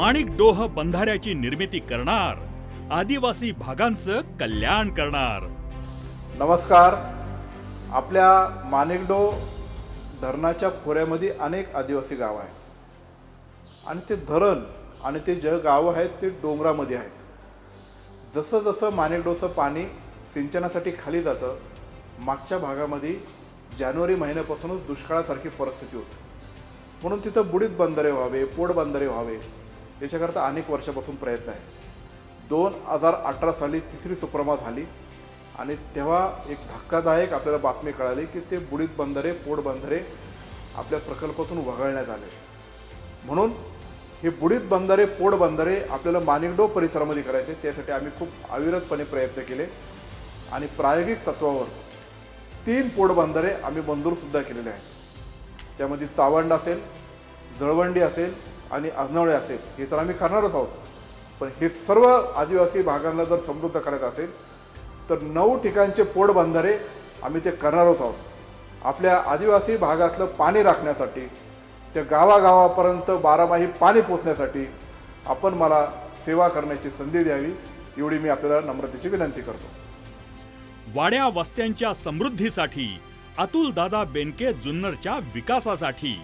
माणिक डोह बंधाऱ्याची निर्मिती करणार आदिवासी भागांचं कल्याण करणार. नमस्कार. आपल्या माणिकडो धरणाच्या खोऱ्यामध्ये अनेक आदिवासी गाव आहेत. आणि ते धरण आणि ते जे गावं आहेत ते डोंगरामध्ये आहेत. जसं जसं माणिकडोचं पाणी सिंचनासाठी खाली जातं मागच्या भागामध्ये जानेवारी महिन्यापासूनच दुष्काळासारखी परिस्थिती होती. म्हणून तिथं बुडीत बंधारे व्हावे पोड बंधारे व्हावे याच्याकरता अनेक वर्षापासून प्रयत्न आहे दोन हजार अठरा साली तिसरी सुप्रमा झाली आणि तेव्हा एक धक्कादायक आपल्याला बातमी कळाली की ते बुडीत बंधारे पोट बंधारे आपल्या प्रकल्पातून वगळण्यात आले. म्हणून हे बुडीत बंधारे पोड बंधारे आपल्याला मानिकडो परिसरामध्ये करायचे त्यासाठी आम्ही खूप अविरतपणे प्रयत्न केले आणि प्रायोगिक तत्वावर तीन पोड बंधारे आम्ही मंजूरसुद्धा केलेले आहेत. त्यामध्ये चावंड असेल जळवंडी असेल आणि अजनावळे असेल हे तर आम्ही करणारच आहोत. पण हे सर्व आदिवासी भागांना जर समृद्ध करायचं असेल तर नऊ ठिकाणचे पोड आम्ही ते करणारच आहोत. आपल्या आदिवासी भागातलं पाणी राखण्यासाठी त्या गावागावापर्यंत बारामाही पाणी पोचण्यासाठी आपण मला सेवा करण्याची संधी द्यावी एवढी मी आपल्याला नम्रतेची विनंती करतो. वाड्या वस्त्यांच्या समृद्धीसाठी अतुल दादा बेनके जुन्नरच्या विकासासाठी.